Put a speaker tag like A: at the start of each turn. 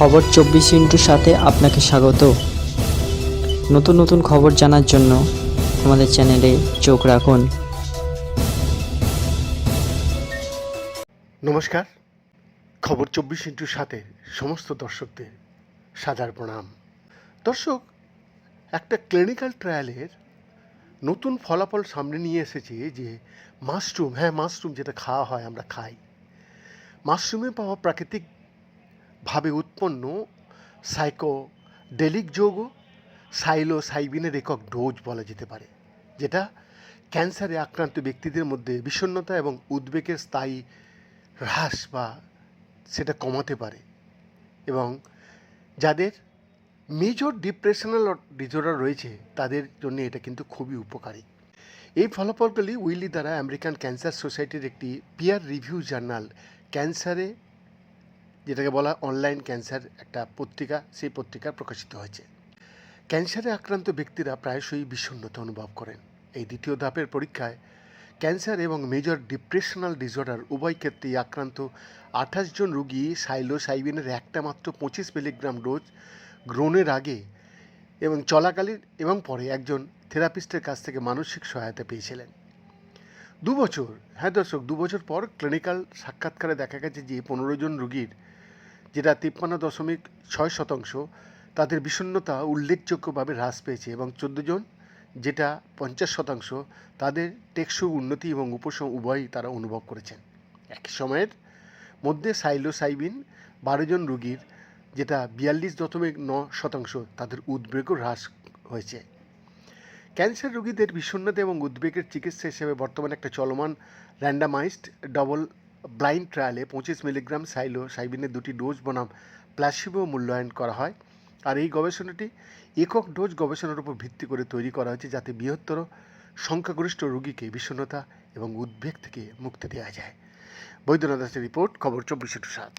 A: খবর চব্বিশ ইন্টুর সাথে আপনাকে স্বাগত। নতুন নতুন খবর জানার জন্য আমাদের চ্যানেলে চোখ রাখুন।
B: নমস্কার। খবর চব্বিশ ইন্টুর সাথে সমস্ত দর্শকদের সাদার প্রণাম। দর্শক, একটা ক্লিনিক্যাল ট্রায়ালের নতুন ফলাফল সামনে নিয়ে এসেছে যে মাশরুম হ্যাঁ মাশরুম যেটা খাওয়া হয়, আমরা খাই। মাশরুমে পাওয়া প্রাকৃতিকভাবে উৎপন্ন সাইকোডেলিক যৌগ সাইলো সাইবিনের একক ডোজ বলা যেতে পারে, যেটা ক্যান্সারে আক্রান্ত ব্যক্তিদের মধ্যে বিষণ্ণতা এবং উদ্বেগের স্থায়ী হ্রাস বা সেটা কমাতে পারে এবং যাদের মেজর ডিপ্রেশনাল ডিজর্ডার রয়েছে, তাদের জন্য এটা কিন্তু খুবই উপকারী। এই ফলাফলগুলি উইলি দ্বারা আমেরিকান ক্যান্সার সোসাইটির একটি পিয়ার রিভিউ জার্নাল ক্যান্সারে যেটাকে বলা অনলাইন ক্যান্সার একটা পত্রিকা, সেই পত্রিকা প্রকাশিত হয়েছে। ক্যান্সারে আক্রান্ত ব্যক্তিরা প্রায়শই বিষণ্ণতা অনুভব করেন। এই দ্বিতীয় ধাপের পরীক্ষায় ক্যান্সার এবং মেজর ডিপ্রেশনাল ডিসঅর্ডার উভয় ক্ষেত্রেই আক্রান্ত আঠাশ জন রুগী সাইলোসাইবিনের একটা মাত্র পঁচিশ মিলিগ্রাম ডোজ গ্রহণের আগে এবং চলাকালীন এবং পরে একজন থেরাপিস্টের কাছ থেকে মানসিক সহায়তা পেয়েছিলেন। দু বছর হ্যাঁ দর্শক, দু বছর পর ক্লিনিক্যাল সাক্ষাৎকারে দেখা গেছে যে পনেরো জন রুগীর, যেটা তিপ্পান্ন দশমিক ছয় শতাংশ, তাদের বিষণ্ণতা উল্লেখযোগ্যভাবে হ্রাস পেয়েছে এবং চোদ্দ জন, যেটা পঞ্চাশ শতাংশ, তাদের টেকসই উন্নতি এবং উপশম উভয়ই তারা অনুভব করেছেন। একই সময়ের মধ্যে সাইলোসাইবিন বারো জন রুগীর, যেটা বিয়াল্লিশ দশমিক ন শতাংশ, তাদের উদ্বেগও হ্রাস হয়েছে। ক্যান্সার রোগীদের বিষণ্ণতা এবং উদ্বেগের চিকিৎসা হিসেবে বর্তমানে একটা চলমান র্যান্ডামাইজড ডবল ব্লাইন্ড ট্রায়ালে পঁচিশ মিলিগ্রাম সাইলো সাইবিনের দুটি ডোজ বনাম প্লাসিবো মূল্যায়ন করা হয়। আর এই গবেষণাটি একক ডোজ গবেষণার উপর ভিত্তি করে তৈরি করা হয়েছে যাতে বৃহত্তর সংখ্যাগরিষ্ঠ রোগীকে বিষণ্ণতা এবং উদ্বেগ থেকে মুক্তি দেওয়া যায়। বৈদ্যনাথ দাসের রিপোর্ট, খবর চব্বিশে টু সাত।